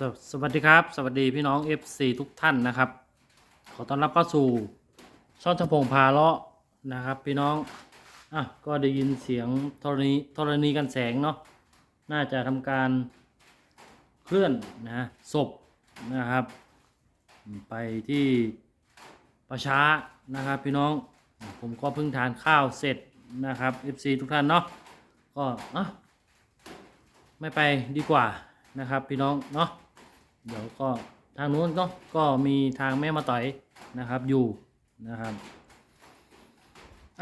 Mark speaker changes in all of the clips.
Speaker 1: สวสวัสดีครับ สวัสดีพี่น้อง FC ทุกท่านนะครับ ขอต้อนรับเข้าสู่ช่องชพงพาเลาะนะครับ พี่น้องอะก็ได้ยินเสียงธรณีธรณีกันแสงเนาะน่าจะทำการเคลื่อนนะศพนะครับ ไปที่ประชานะครับ พี่น้องผมก็เพิ่งทานข้าวเสร็จนะครับ FC ทุกท่านเนาะก็อะไม่ไปดีกว่านะครับ พี่น้องเนาะ เดี๋ยวก็ทางนู้นเนาะก็มีทางแม่มาต่อยนะครับอยู่นะครับ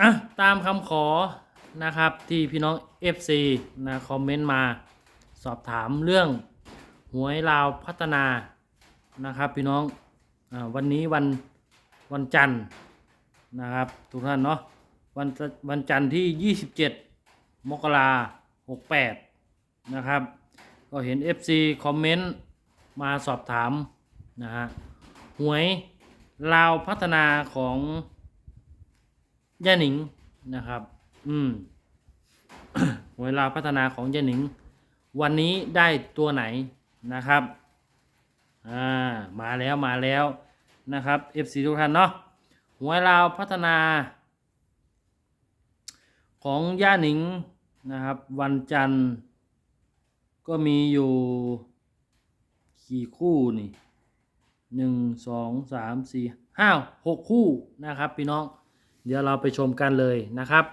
Speaker 1: อะตามคำขอนะครับที่พี่น้อง FC นะคอมเมนต์มาสอบถามเรื่องหวยลาวพัฒนานะครับพี่น้องอวันนี้วันวันจันทร์นะครับทุกท่านเนาะวันวันจันทร์ที่ 27 มกราคม68นะครับ ก็เห็น FC คอมเมนต์ มาสอบถามนะฮะหวยลาวพัฒนาของย่าหนิงนะครับ อืมหวยลาวพัฒนาของย่าหนิง วันนี้ได้ตัวไหนนะครับ อ่า มาแล้วมาแล้วนะครับ FC ทุกท่านเนาะหวยลาวพัฒนา ของย่าหนิงนะครับ วันจันทร์ก็มีอยู่ กี่คู่นี่หนึ่งสองสามสี่ห้าหกคู่นะครับ พี่น้อง เดี๋ยวเราไปชมกันเลยนะครับ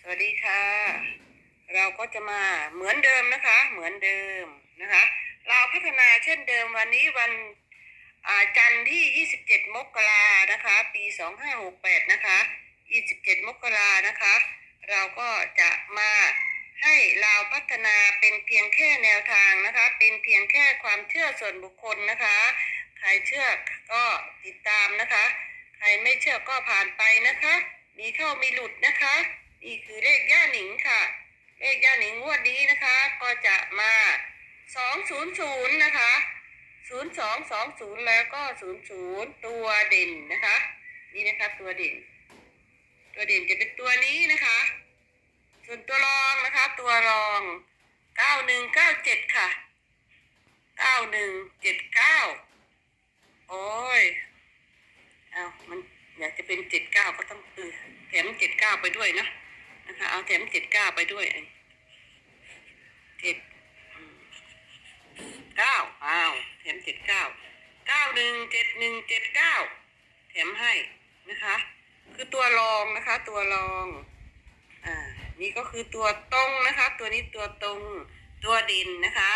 Speaker 2: สวัสดีค่ะ เราก็จะมาเหมือนเดิมนะคะ เหมือนเดิมนะคะ เราพัฒนาเช่นเดิมวันนี้วันจันทร์ที่ 27 มกรานะคะ ปี 2568 นะคะ 27 มกรานะคะ เราก็จะมา ให้เราพัฒนาเป็นเพียงแค่แนวทางนะคะ เป็นเพียงแค่ความเชื่อส่วนบุคคลนะคะ ใครเชื่อก็ติดตามนะคะ ใครไม่เชื่อก็ผ่านไปนะคะ มีเข้ามีหลุดนะคะ นี่คือเลขย่าหนิงค่ะ เลขย่าหนิงงวดนี้นะคะ ก็จะมาสองศูนย์ศูนย์นะคะศูนย์สองสองศูนย์แล้วก็ศูนย์ศูนย์ตัวเด่นนะคะ นี่นะคะตัวเด่น ตัวเด่นจะเป็นตัวนี้นะคะ ส่วนตัวรองนะคะ ตัวรองเก้าหนึ่งเก้าเจ็ดค่ะเก้าหนึ่งเจ็ดเก้าโอ้ยเอามันอยากจะเป็นเจ็ดเก้าก็ต้องเออแถมเจ็ดเก้าไปด้วยนะนะคะ เอาแถมเจ็ดเก้าไปด้วยเจ็ดเก้าอ้าวแถมเจ็ดเก้าเก้าหนึ่งเจ็ดหนึ่งเจ็ดเก้าแถมให้นะคะ คือตัวรองนะคะ ตัวรอง นี่ก็คือตัวตรงนะคะ ตัวนี้ตัวตรงตัวด่นนะคะ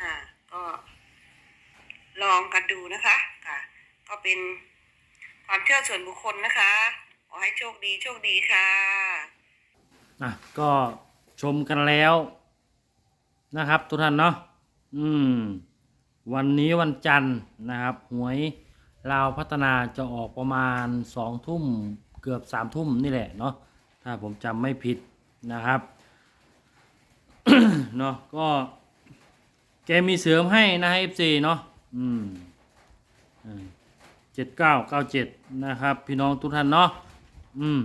Speaker 2: ค่ะก็ลองกันดูนะคะค่ะ ก็เป็นความเชื่อส่วนบุคคลนะคะ ขอให้โชคดีโชคดีค่ะ
Speaker 1: อะ ก็ชมกันแล้ว นะครับ ทุกท่านเนาะ อืม วันนี้วันจันทร์นะครับ หวยลาวพัฒนาจะออกประมาณสองทุ่มเกือบสามทุ่มนี่แหละเนาะ ถ้าผมจำไม่ผิด นะครับเนาะก็แกมีเสริมให้นะให้ FC เนาะอืมเจ็ดเก้าเก้าเจ็ดนะครับ พี่น้องทุกท่านเนาะอืม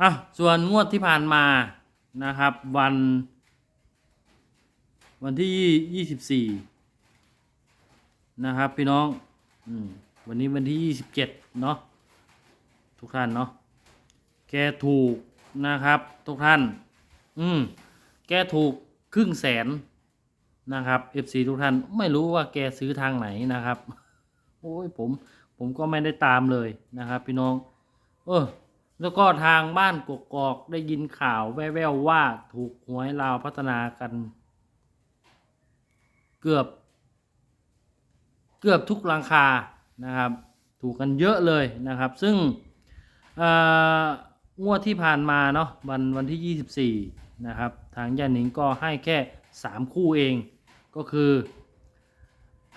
Speaker 1: อะส่วนงวดที่ผ่านมานะครับ วัน วันที่ยี่สิบสี่นะครับ พี่น้องอืมวันนี้วันที่ยี่สิบเจ็ดเนาะทุกท่านเนาะแกถูก นะครับ ทุกท่าน อืม แกถูกครึ่งแสนนะครับ FC ทุกท่านไม่รู้ว่าแกซื้อทางไหนนะครับ โอ้ยผม ผมก็ไม่ได้ตามเลยนะครับ พี่น้อง เออ แล้วก็ทางบ้านกกอกได้ยินข่าวแว่วๆว่าถูกหวยลาวพัฒนากัน เกือบ เกือบทุกหลังคานะครับ ถูกกันเยอะเลยนะครับ ซึ่งเอ่อ งวดที่ผ่านมาเนาะวันวันที่ 24 นะครับ ทางย่าหนิงก็ให้แค่ 3 คู่เองก็คือ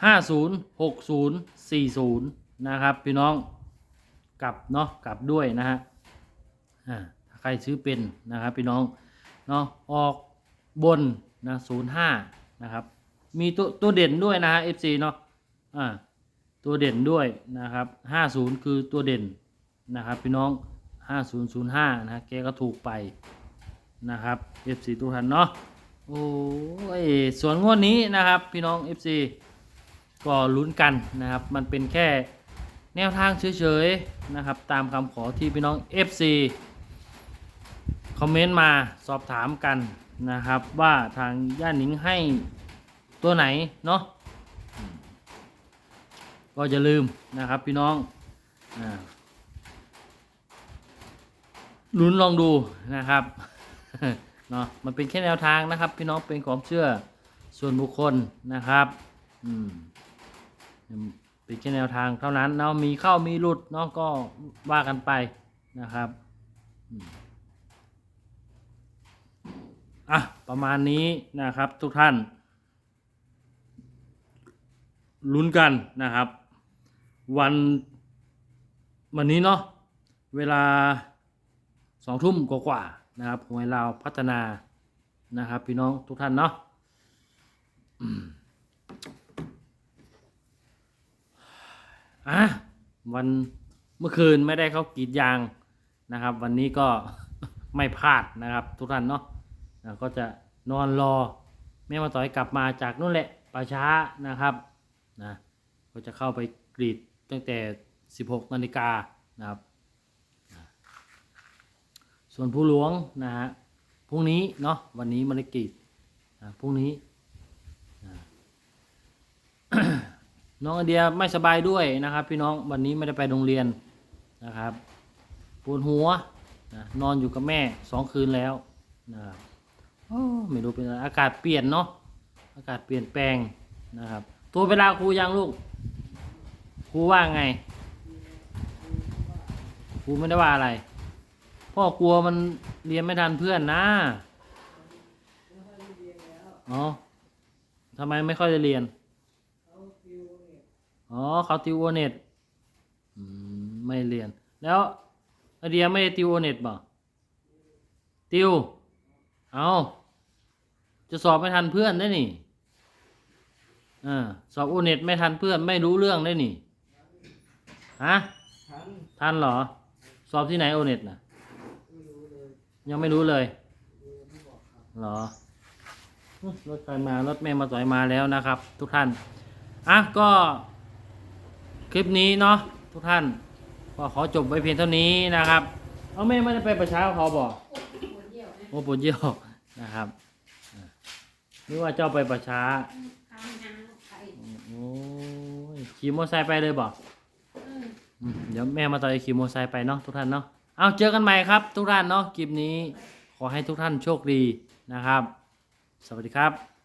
Speaker 1: 50 60 40 นะครับ พี่น้องกลับเนาะกลับด้วยนะฮะอ่าถ้าใครซื้อเป็นนะครับพี่น้องเนาะออกบนนะศูนย์ห้านะครับ มีตัวตัวเด่นด้วยนะฮะ FC เนาะอ่าตัวเด่นด้วยนะครับห้าศูนย์คือตัวเด่นนะครับพี่น้อง ห้าศูนย์ศูนย์ห้านะแกก็ถูกไปนะครับ FC ทุกท่านเนาะโอ้ยส่วนงวดนี้นะครับ พี่น้อง FC ก็ลุ้นกันนะครับ มันเป็นแค่แนวทางเฉยๆนะครับ ตามคำขอที่พี่น้อง FC คอมเมนต์มาสอบถามกันนะครับ ว่าทางย่าหนิงให้ตัวไหนเนาะก็อย่าลืมนะครับพี่น้องอา ลุ้นลองดูนะครับเนาะมันเป็นแค่แนวทางนะครับ พี่น้องเป็นความเชื่อส่วนบุคคลนะครับอืมเป็นแค่แนวทางเท่านั้นเนาะมีเข้ามีหลุดเนาะก็ว่ากันไปนะครับอะประมาณนี้นะครับทุกท่านลุ้นกันนะครับ วันวันนี้เนาะเวลา สองทุ่มกว่าๆนะครับหวยลาวพัฒนานะครับ พี่น้องทุกท่านเนาะอะวันเมื่อคืนไม่ได้เขากรีดยางนะครับ วันนี้ก็ไม่พลาดนะครับ ทุกท่านเนาะะก็จะนอนรอแม่มาต่อยกลับมาจากนู่นแหละป่าช้านะครับนะก็จะเข้าไปกรีดตั้งแต่ 16นาฬิกานะครับ ส่วนผู้หลวงนะฮะพรุ่งนี้เนาะวันนี้มันกรีดนะพรุ่งนี้นะน้องไอเดียไม่สบายด้วยนะครับ พี่น้องวันนี้ไม่ได้ไปโรงเรียนนะครับปวดหัวนะนอนอยู่กับแม่สองคืนแล้วนะครับโอ้ไม่รู้เป็นอะไรอากาศเปลี่ยนเนาะอากาศเปลี่ยนแปลงนะครับโทรไปลาครูยังลูกครูว่าไงครูไม่ได้ว่าอะไร พ่อกลัวมันเรียนไม่ทันเพื่อนนะอ๋อทำไมไม่ค่อยได้เรียน อ๋อเขาติวโอเน็ตอืมไม่เรียน แล้วไอเดียไม่ได้ติวโอเน็ตบ่ติว เอาจะสอบไม่ทันเพื่อนได้นี่อ่าสอบโอเน็ตไม่ทันเพื่อนไม่รู้เรื่องได้นี่ ฮะ
Speaker 3: ทัน
Speaker 1: ทันเหรอ สอบที่ไหนโอเน็ตน่ะ
Speaker 3: ไม่รู้เล ยั
Speaker 1: งไม่รู้เลยเหรอรถใครมารถแม่มาต่อยมาแล้วนะครับ ทุกท่านอะก็ คลิปนี้เนาะทุกท่านก็ขอจบไว้เพียงเท่านี้นะครับ เอาแม่ไม่ได้ไปประชาเขาบอกโอ้ปวดเยี่ยวนะครับนึกว่าเจ้าไปประชาโอ้ยขี่มอเตอร์ไซค์ไปเลยบอกเดี๋ยวแม่มาต่อยขี่มอเตอร์ไซค์ไปเนาะทุกท่านเนาะ เอาเจอกันใหม่ครับ ทุกท่านเนาะคลิปนี้ขอให้ทุกท่านโชคดีนะครับ สวัสดีครับ